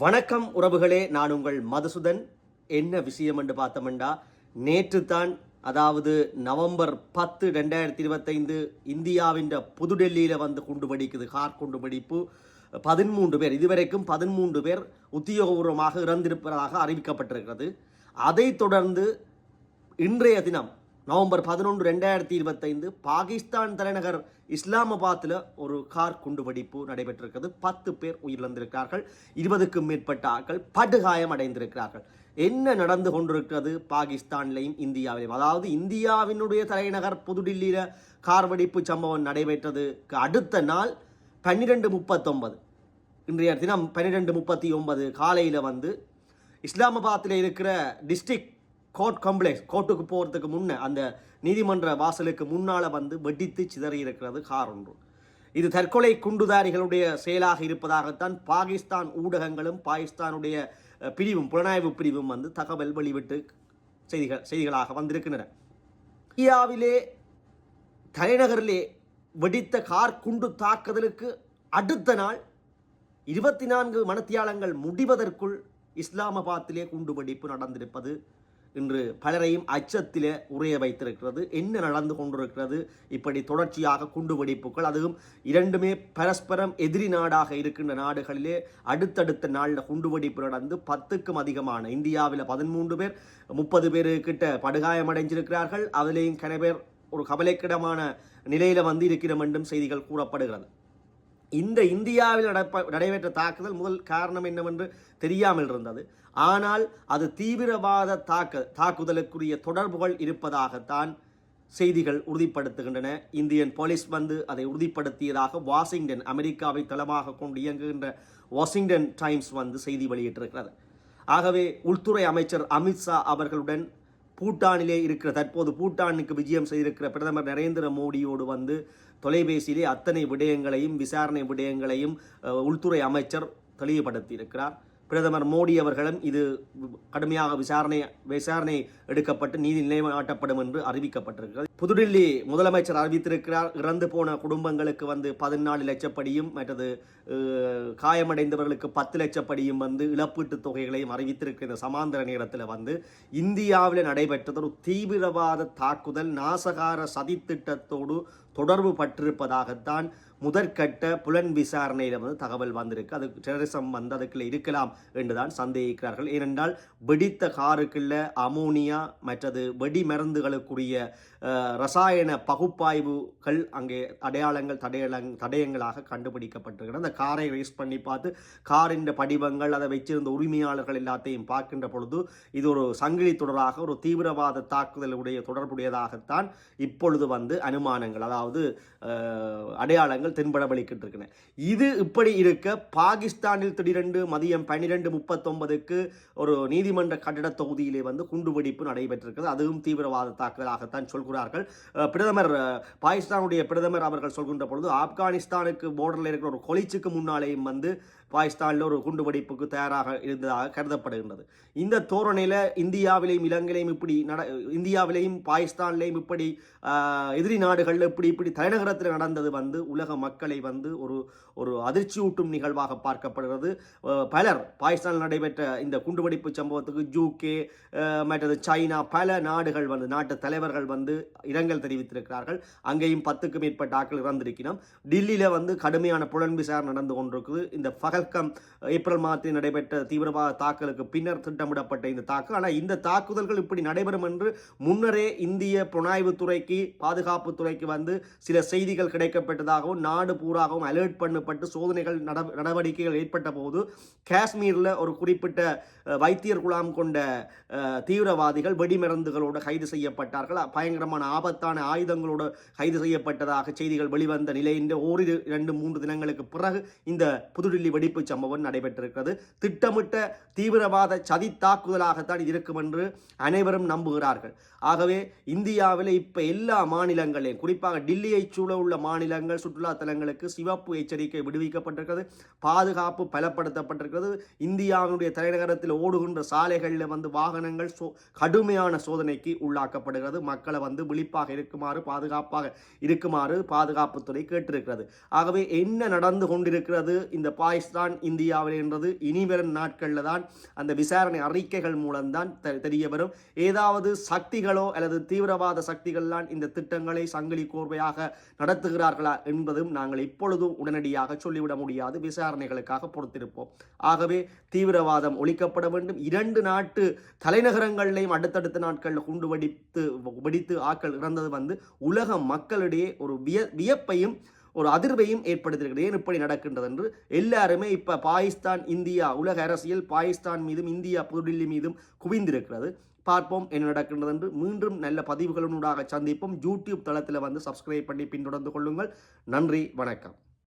வணக்கம் உறவுகளே நான் உங்கள் மதுசுதன். என்ன விஷயம் என்று பார்த்தோம்டா நேற்று தான் அதாவது நவம்பர் பத்து ரெண்டாயிரத்தி இருபத்தைந்து இந்தியாவின் புதுடெல்லியில் வந்து குண்டு வெடிக்குது கார் குண்டு வெடிப்பு. பதிமூன்று பேர் இதுவரைக்கும் பதிமூன்று பேர் உத்தியோகபூர்வமாக இறந்திருப்பதாக அறிவிக்கப்பட்டிருக்கிறது. அதைத் தொடர்ந்து இன்றைய தினம் நவம்பர் பதினொன்று ரெண்டாயிரத்தி இருபத்தைந்து பாகிஸ்தான் தலைநகர் இஸ்லாமாபாத்தில் ஒரு கார் குண்டுவெடிப்பு நடைபெற்றிருக்கிறது. பத்து பேர் உயிரிழந்திருக்கிறார்கள். இருபதுக்கும் மேற்பட்ட ஆட்கள் படுகாயம் அடைந்திருக்கிறார்கள். என்ன நடந்து கொண்டிருக்கிறது பாகிஸ்தானிலையும் இந்தியாவிலையும்? அதாவது இந்தியாவினுடைய தலைநகர் புதுடில்லியில் கார் வெடிப்பு சம்பவம் நடைபெற்றதுக்கு அடுத்த நாள் பன்னிரெண்டு முப்பத்தொன்பது. இன்றைய தினம் பன்னிரெண்டு முப்பத்தி ஒன்பது காலையில் வந்து இஸ்லாமாபாத்தில் இருக்கிற டிஸ்ட்ரிக்ட் கோர்ட் காம்ப்ளெக்ஸ் கோர்ட்டுக்கு போகிறதுக்கு முன்னே அந்த நீதிமன்ற வாசலுக்கு முன்னால் வந்து வெடித்து சிதறி இருக்கிறது கார் ஒன்று இது தற்கொலை குண்டுதாரிகளுடைய செயலாக இருப்பதாகத்தான் பாகிஸ்தான் ஊடகங்களும் பாகிஸ்தானுடைய பிரிவும் புலனாய்வு பிரிவும் வந்து தகவல் வெளிவிட்டு செய்திகள் செய்திகளாக வந்திருக்கின்றன. இந்தியாவிலே தலைநகரிலே வெடித்த கார் குண்டு தாக்குதலுக்கு அடுத்த நாள் இருபத்தி நான்கு மணத்தியாலங்கள் முடிவதற்குள் இஸ்லாமாபாத்திலே குண்டு வெடிப்பு நடந்திருப்பது இன்று பலரையும் அச்சத்திலே உரைய வைத்திருக்கிறது. என்ன நடந்து கொண்டிருக்கிறது? இப்படி தொடர்ச்சியாக குண்டு வெடிப்புகள் அதுவும் இரண்டுமே பரஸ்பரம் எதிரி நாடாக இருக்கின்ற நாடுகளிலே அடுத்தடுத்த நாளில் குண்டு வெடிப்பு நடந்து பத்துக்கும் அதிகமான இந்தியாவில் பதிமூன்று பேர் முப்பது பேரு கிட்ட படுகாயமடைஞ்சிருக்கிறார்கள். அதிலேயும் கன பேர் ஒரு கவலைக்கிடமான நிலையில் வந்து இருக்கிறோம் என்றும் செய்திகள் கூறப்படுகிறது. இந்த இந்தியாவில் நடப்ப நடைபெற்ற தாக்குதல் முதல் காரணம் என்னவென்று தெரியாமல் இருந்தது. ஆனால் அது தீவிரவாத தாக்க தாக்குதலுக்குரிய தொடர்புகள் இருப்பதாகத்தான் செய்திகள் உறுதிப்படுத்துகின்றன. இந்தியன் போலீஸ் வந்து அதை உறுதிப்படுத்தியதாக வாஷிங்டன் அமெரிக்காவை தளமாக கொண்டு இயங்குகின்ற வாஷிங்டன் டைம்ஸ் வந்து செய்தி வெளியிட்டிருக்கிறது. ஆகவே உள்துறை அமைச்சர் அமித்ஷா அவர்களுடன் பூட்டானிலே இருக்கிற தற்போது பூட்டானுக்கு விஜயம் செய்திருக்கிற பிரதமர் நரேந்திர மோடியோடு வந்து தொலைபேசியிலே அத்தனை விடயங்களையும் விசாரணை விடயங்களையும் உள்துறை அமைச்சர் தெளிவுபடுத்தியிருக்கிறார். பிரதமர் மோடி அவர்களும் இது கடுமையாக விசாரணை விசாரணை எடுக்கப்பட்டு நீதி நிலைநாட்டப்படும் என்று அறிவிக்கப்பட்டிருக்கிறது. புதுடில்லி முதலமைச்சர் அறிவித்திருக்கிறார். இறந்து போன குடும்பங்களுக்கு வந்து பதினாலு லட்சப்படியும் மற்றது காயமடைந்தவர்களுக்கு பத்து லட்சப்படியும் வந்து இழப்பீட்டுத் தொகைகளையும் அறிவித்திருக்கிற இந்த சமாந்தர நேரத்தில் வந்து இந்தியாவில் நடைபெற்றது ஒரு தீவிரவாத தாக்குதல் நாசகார சதித்திட்டத்தோடு தொடர்பு பட்டிருப்பதாகத்தான் முதற்கட்ட புலன் விசாரணையில் வந்து தகவல் வந்திருக்கு. அது டெரரிசம் வந்து அதுக்குள்ளே இருக்கலாம் என்றுதான் சந்தேகிக்கிறார்கள். ஏனென்றால் வெடித்த காருக்குள்ள அமோனியா மற்றது வெடி மருந்துகளுக்குரிய ரசாயன பகுப்பாய்வுகள் அங்கே அடையாளங்கள் தடையலங் தடயங்களாக கண்டுபிடிக்கப்பட்டிருக்கிறது. அந்த காரை ரேஸ் பண்ணி பார்த்து காரின் படிவங்கள் அதை வச்சிருந்த உரிமையாளர்கள் எல்லாத்தையும் பார்க்கின்ற பொழுது இது ஒரு சங்கிலி தொடராக ஒரு தீவிரவாத தாக்குதலுடைய தொடர்புடையதாகத்தான் இப்பொழுது வந்து அனுமானங்கள் அதாவது அடையாளங்கள் தென்படவழிக்கிட்டு இது இப்படி இருக்க பாகிஸ்தானில் திடீரென்று மதியம் பன்னிரெண்டு முப்பத்தொன்பதுக்கு ஒரு நீதிமன்ற கட்டிட தொகுதியிலே வந்து குண்டுவெடிப்பு நடைபெற்றிருக்கிறது. அதுவும் தீவிரவாத தாக்குதலாகத்தான் சொல்கிறார்கள். அஹ், பிரதமர் பாகிஸ்தானுடைய பிரதமர் அவர்கள் சொல்கின்ற பொழுது ஆப்கானிஸ்தானுக்கு போர்டரில் இருக்கிற ஒரு கொலிச்சுக்கு முன்னாலேயும் வந்து பாகிஸ்தானில் ஒரு குண்டுவெடிப்புக்கு தயாராக இருந்ததாக கருதப்படுகின்றது. இந்த தோரணையில் இந்தியாவிலேயும் இலங்கையிலையும் இப்படி நட இந்தியாவிலேயும் பாகிஸ்தான்லேயும் இப்படி எதிரி நாடுகளில் இப்படி இப்படி தலைநகரத்தில் நடந்தது வந்து உலக மக்களை வந்து ஒரு ஒரு அதிர்ச்சியூட்டும் நிகழ்வாக பார்க்கப்படுகிறது. பலர் பாகிஸ்தானில் நடைபெற்ற இந்த குண்டுவெடிப்பு சம்பவத்துக்கு ஜூகே மற்றது சைனா பல நாடுகள் வந்து நாட்டு தலைவர்கள் வந்து இரங்கல் தெரிவித்திருக்கிறார்கள். அங்கேயும் பத்துக்கும் மேற்பட்ட ஆட்கள் இறந்திருக்கிறோம். டில்லியில் வந்து கடுமையான புலன் விசாரணை நடந்து கொண்டிருக்குது. இந்த பகல்கம் ஏப்ரல் மாதத்தில் நடைபெற்ற தீவிரவாத தாக்குதலுக்கு பின்னர் திட்டமிடப்பட்ட இந்த தாக்கு. ஆனால் இந்த தாக்குதல்கள் இப்படி நடைபெறும் என்று முன்னரே இந்திய புலனாய்வுத்துறைக்கு துறைக்கு துறைக்கு வந்து சில செய்திகள் கிடைக்கப்பட்டதாகவும் நாடு பூராகவும் அலர்ட் பண்ணப்பட்டு சோதனைகள் நடவடிக்கைகள் ஏற்பட்ட போது காஷ்மீரில் ஒரு குறிப்பிட்ட வைத்தியர் குலாம் கொண்ட தீவிரவாதிகள் வெடிமருந்துகளோடு கைது செய்யப்பட்டார்கள். பயங்கரமான ஆபத்தான ஆயுதங்களோடு கைது செய்யப்பட்டதாக செய்திகள் வெளிவந்த நிலையின் ஓரிரு இரண்டு மூன்று தினங்களுக்கு பிறகு இந்த புதுடில்லி வெடிப்பு சம்பவம் நடைபெற்றிருக்கிறது. திட்டமிட்ட தீவிரவாத சதி தாக்குதலாகத்தான் இருக்கும் என்று அனைவரும் நம்புகிறார்கள். ஆகவே இந்தியாவில் இப்போ எல்லா மாநிலங்களையும் குறிப்பாக டில்லியை சூழ உள்ள மாநிலங்கள் சுற்றுலா தலங்களுக்கு சிவப்பு எச்சரிக்கை விடுவிக்கப்பட்டிருக்கிறது. பாதுகாப்பு பலப்படுத்தப்பட்டிருக்கிறது. இந்தியாவினுடைய தலைநகரத்தில் ஓடுகின்ற சாலைகளில் வந்து வாகனங்கள் சோ கடுமையான சோதனைக்கு உள்ளாக்கப்படுகிறது. மக்களை வந்து விழிப்பாக இருக்குமாறு பாதுகாப்பாக இருக்குமாறு பாதுகாப்புத்துறை கேட்டிருக்கிறது. ஆகவே என்ன நடந்து கொண்டிருக்கிறது? இந்த பாகிஸ்தான் தான் இந்தியாவில் என்றது இனிவரும் நாட்களில் தான் அந்த விசாரணை அறிக்கைகள் மூலம்தான் தெ- தெரிய வரும். ஏதாவது சக்திகளோ அல்லது தீவிரவாத சக்திகள்லாம் இந்த திட்டங்களை சங்கிலி கோர்வையாக நடத்துகிறார்களா என்பதும் நாங்கள் இப்பொழுதும் உடனடியாக சொல்லிவிட முடியாது. விசாரணைகளுக்காக பொறுத்திருப்போம். ஆகவே தீவிரவாதம் ஒழிக்கப்பட வேண்டும். இரண்டு நாட்டு தலைநகரங்களிலையும் அடுத்தடுத்த நாட்களில் குண்டு வெடித்து வெடித்து ஆக்கள் இறந்தது வந்து உலக மக்களிடையே ஒரு விய வியப்பையும் ஒரு அதிர்வையும் ஏற்படுத்தியிருக்கிறது. ஏன் இப்படி நடக்கின்றது என்று எல்லாருமே இப்போ பாகிஸ்தான் இந்தியா உலக அரசியல் பாகிஸ்தான் மீதும் இந்தியா புதுடில்லி மீதும் குவிந்திருக்கிறது. பார்ப்போம் என்ன நடக்கின்றது என்று மீண்டும் நல்ல பதிவுகளுடாக சந்திப்போம். யூடியூப் தளத்தில் வந்து சப்ஸ்கிரைப் பண்ணி பின்தொடர்ந்து கொள்ளுங்கள். நன்றி வணக்கம்.